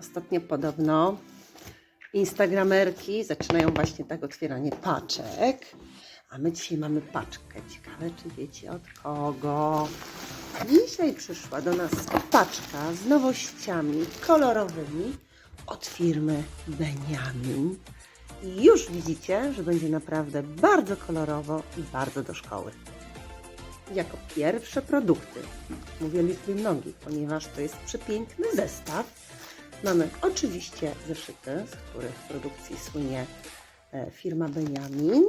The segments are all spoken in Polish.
Ostatnio podobno instagramerki zaczynają właśnie tak otwieranie paczek. A my dzisiaj mamy paczkę. Ciekawe, czy wiecie od kogo. Dzisiaj przyszła do nas paczka z nowościami kolorowymi od firmy Benjamin. I już widzicie, że będzie naprawdę bardzo kolorowo i bardzo do szkoły. Jako pierwsze produkty mówię liczby mnogiej, ponieważ to jest przepiękny zestaw. Mamy oczywiście zeszyty, z których produkcji słynie e, firma Benjamin.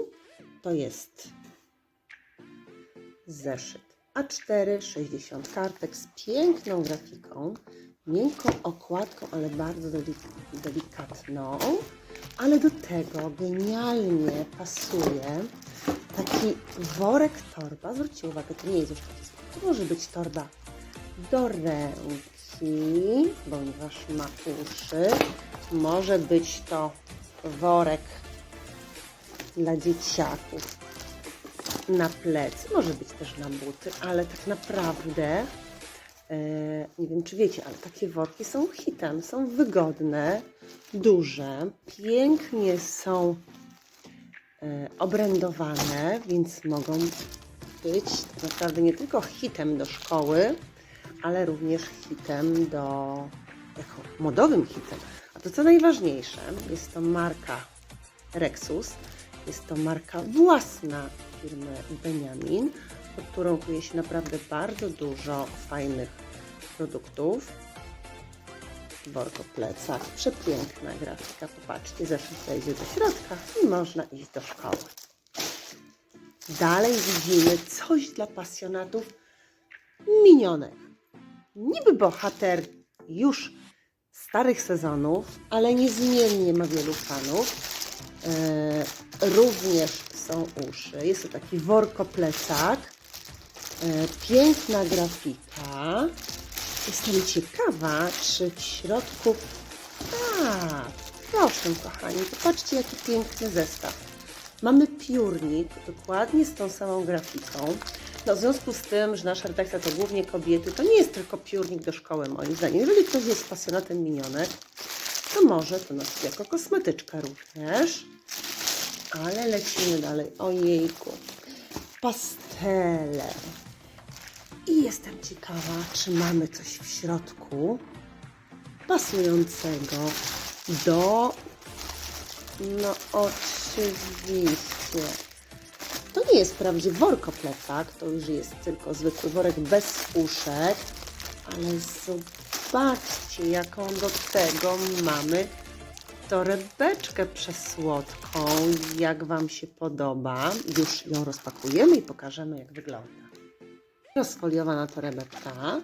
To jest zeszyt A4, 60 kartek z piękną grafiką, miękką okładką, ale bardzo delik- delikatną. Ale do tego genialnie pasuje taki worek torba. Zwróćcie uwagę, to nie jest już taki. To może być torba do ręki, ponieważ ma uszy. Może być to worek dla dzieciaków na plecy, może być też na buty, ale tak naprawdę e, nie wiem czy wiecie, ale takie worki są hitem, są wygodne, duże, pięknie są e, obrędowane, więc mogą być tak naprawdę nie tylko hitem do szkoły, ale również hitem do, jako modowym hitem. A to co najważniejsze, jest to marka Rexus, jest to marka własna firmy Benjamin, pod którą kryje się naprawdę bardzo dużo fajnych produktów. Worko plecak, przepiękna grafika, popatrzcie, zeszyt wejdzie do środka i można iść do szkoły. Dalej widzimy coś dla pasjonatów minionek. Niby bohater już starych sezonów, ale niezmiennie ma wielu fanów. E, również są uszy. Jest to taki workoplecak. E, piękna grafika. Jestem ciekawa, czy w środku... A, proszę kochani, popatrzcie jaki piękny zestaw. Mamy piórnik, dokładnie z tą samą grafiką. No, w związku z tym, że nasza redakcja to głównie kobiety, to nie jest tylko piórnik do szkoły moim zdaniem. Jeżeli ktoś jest pasjonatem minionek, to może to nosić jako kosmetyczka również. Ale lecimy dalej. Ojejku. Pastele. I jestem ciekawa, czy mamy coś w środku pasującego do... No oczywiście. To nie jest wprawdzie workoplecak, to już jest tylko zwykły worek bez uszek, ale zobaczcie, jaką do tego mamy torebeczkę przesłodką. Jak Wam się podoba? Już ją rozpakujemy i pokażemy, jak wygląda. Rozfoliowana torebeczka.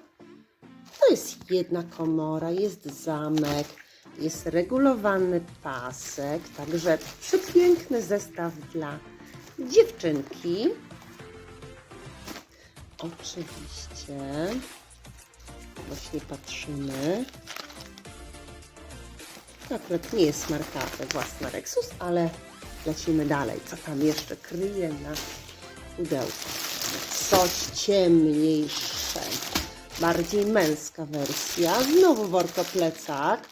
To jest jedna komora, jest zamek, jest regulowany pasek, także przepiękny zestaw dla dziewczynki. Oczywiście. Właśnie patrzymy. To akurat nie jest marka własna Rexus, ale lecimy dalej. Co tam jeszcze kryje nasz pudełko? Coś ciemniejsze. Bardziej męska wersja. Znowu workoplecak.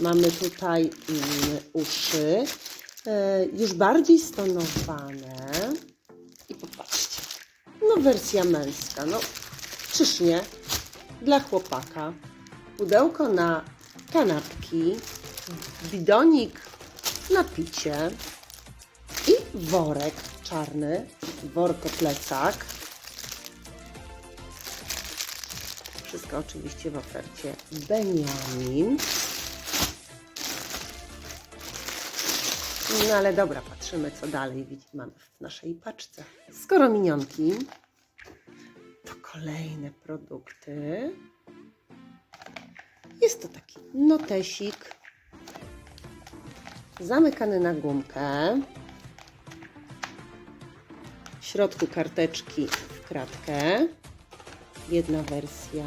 Mamy tutaj mm, uszy. E, już bardziej stonowane. I popatrzcie. No wersja męska. No czyż nie? Dla chłopaka. Pudełko na kanapki. Bidonik na picie. I worek czarny. Workoplecak. Wszystko oczywiście w ofercie Benjamin. No ale dobra, patrzymy co dalej mamy w naszej paczce. Skoro minionki, to kolejne produkty. Jest to taki notesik zamykany na gumkę. W środku karteczki w kratkę. Jedna wersja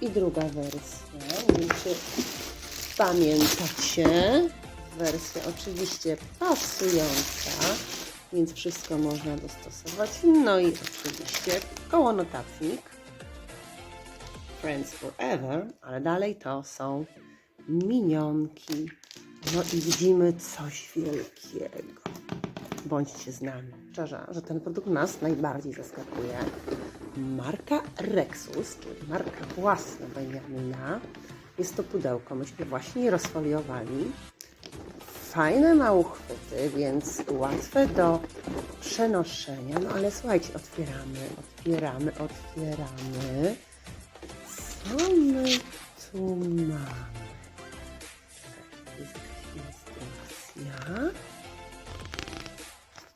i druga wersja. Wiem, czy pamiętacie. Wersja oczywiście pasująca, więc wszystko można dostosować. No i oczywiście koło notatnik. Friends Forever, ale dalej to są minionki. No i widzimy coś wielkiego. Bądźcie z nami. Szczerze, że ten produkt nas najbardziej zaskakuje. Marka Rexus, czyli marka własna Benjamina. Jest to pudełko, myśmy właśnie rozfoliowali. Fajne ma uchwyty, więc łatwe do przenoszenia. No ale słuchajcie, otwieramy, otwieramy, otwieramy. Co my tu mamy? Jest instrukcja.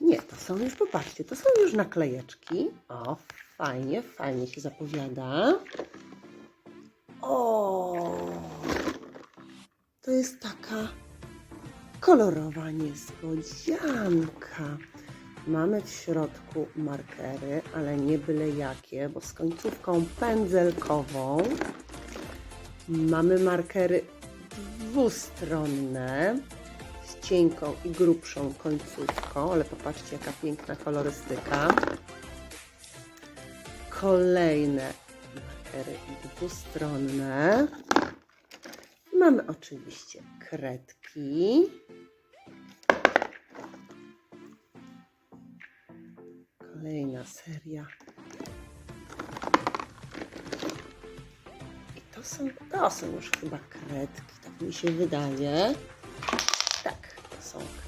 Nie, to są już, popatrzcie, to są już naklejeczki. O, fajnie, fajnie się zapowiada. O, to jest taka kolorowa niespodzianka. Mamy w środku markery, ale nie byle jakie, bo z końcówką pędzelkową. Mamy markery dwustronne z cienką i grubszą końcówką, ale popatrzcie jaka piękna kolorystyka. Kolejne markery dwustronne. Mamy oczywiście kredki. Kolejna seria. I to są, to są już chyba kredki, tak mi się wydaje. Tak, to są kredki.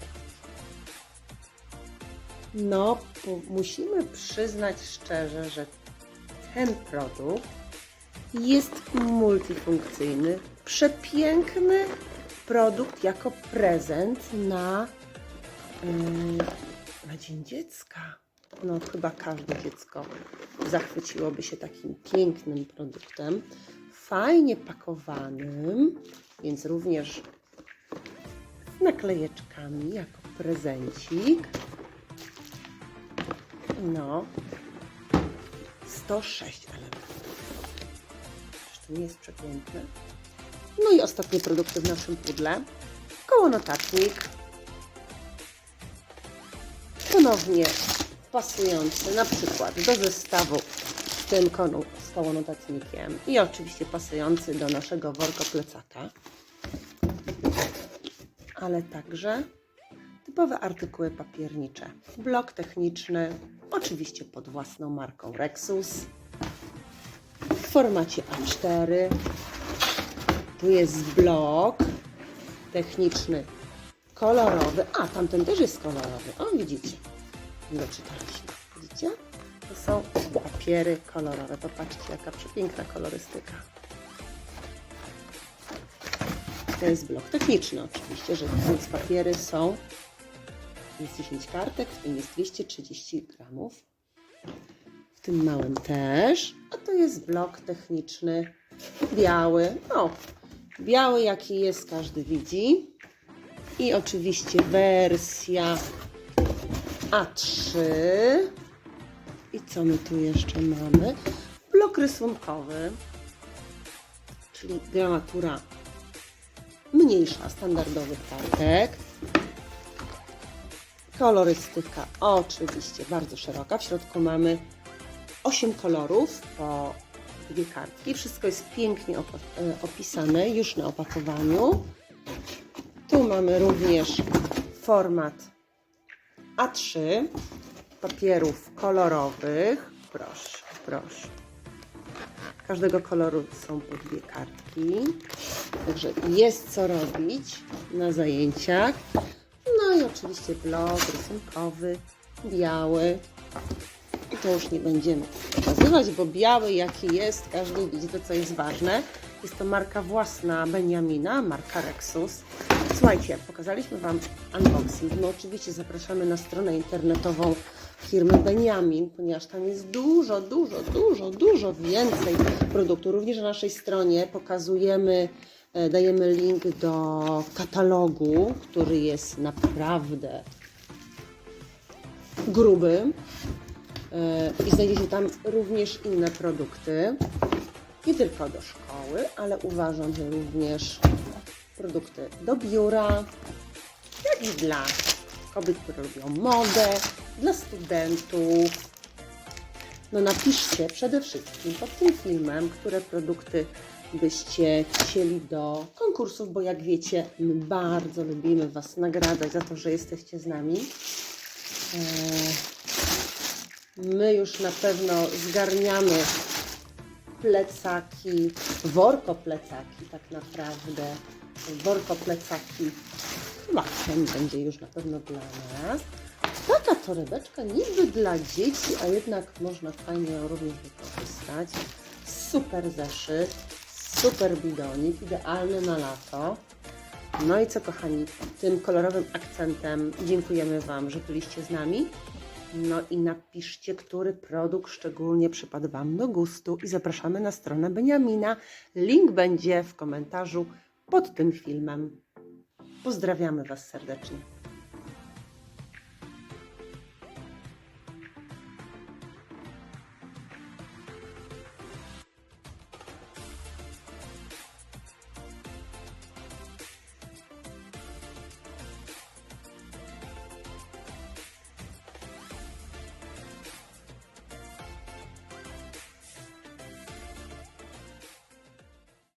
No, musimy przyznać szczerze, że ten produkt jest multifunkcyjny, przepiękny produkt jako prezent na, yy, na Dzień Dziecka. No, chyba każde dziecko zachwyciłoby się takim pięknym produktem, fajnie pakowanym, więc również naklejeczkami jako prezencik. No, 106 elementów. Czy to nie jest przepiękne? No i ostatnie produkty w naszym pudle. Koło notatnik. Ponownie pasujący na przykład do zestawu z tym konu- z koło notatnikiem i oczywiście pasujący do naszego worka plecaka. Ale także typowe artykuły papiernicze. Blok techniczny, oczywiście pod własną marką Rexus w formacie A4. Tu jest blok techniczny kolorowy. A, tamten też jest kolorowy. O, widzicie. Doczytaliśmy. Widzicie? To są papiery kolorowe. Popatrzcie, jaka przepiękna kolorystyka. To jest blok techniczny oczywiście, że więc papiery są. Jest 10 kartek, w tym jest 230 gramów. W tym małym też. A to jest blok techniczny biały. O, biały jaki jest, każdy widzi. I oczywiście wersja A3. I co my tu jeszcze mamy? Blok rysunkowy, czyli gramatura mniejsza standardowych kartek. Kolorystyka oczywiście bardzo szeroka. W środku mamy 8 kolorów po dwie kartki. Wszystko jest pięknie e, opisane już na opakowaniu. Tu mamy również format A3 papierów kolorowych. Proszę, proszę. Każdego koloru są po dwie kartki. Także jest co robić na zajęciach. No i oczywiście blok rysunkowy, biały. To już nie będziemy pokazywać, bo biały jaki jest, każdy widzi to, co jest ważne. Jest to marka własna Benjamina, marka Rexus. Słuchajcie, pokazaliśmy Wam unboxing. No oczywiście zapraszamy na stronę internetową firmy Benjamin, ponieważ tam jest dużo, dużo, dużo, dużo więcej produktu. Również na naszej stronie pokazujemy, e, dajemy link do katalogu, który jest naprawdę gruby. E, I znajdziecie tam również inne produkty. Nie tylko do szkoły, ale uważam, że również produkty do biura, jak i dla kobiet, które lubią modę, dla studentów. No napiszcie przede wszystkim pod tym filmem, które produkty byście chcieli do konkursów, bo jak wiecie, my bardzo lubimy Was nagradzać za to, że jesteście z nami. Eee, My już na pewno zgarniamy plecaki, worko plecaki tak naprawdę. Worko plecaki chyba ten będzie już na pewno dla nas. Taka torebeczka niby dla dzieci, a jednak można fajnie ją również wykorzystać. Super zeszyt, super bidonik, idealny na lato. No i co kochani, tym kolorowym akcentem dziękujemy Wam, że byliście z nami. No i napiszcie, który produkt szczególnie przypadł Wam do gustu i zapraszamy na stronę Beniamina. Link będzie w komentarzu pod tym filmem. Pozdrawiamy Was serdecznie.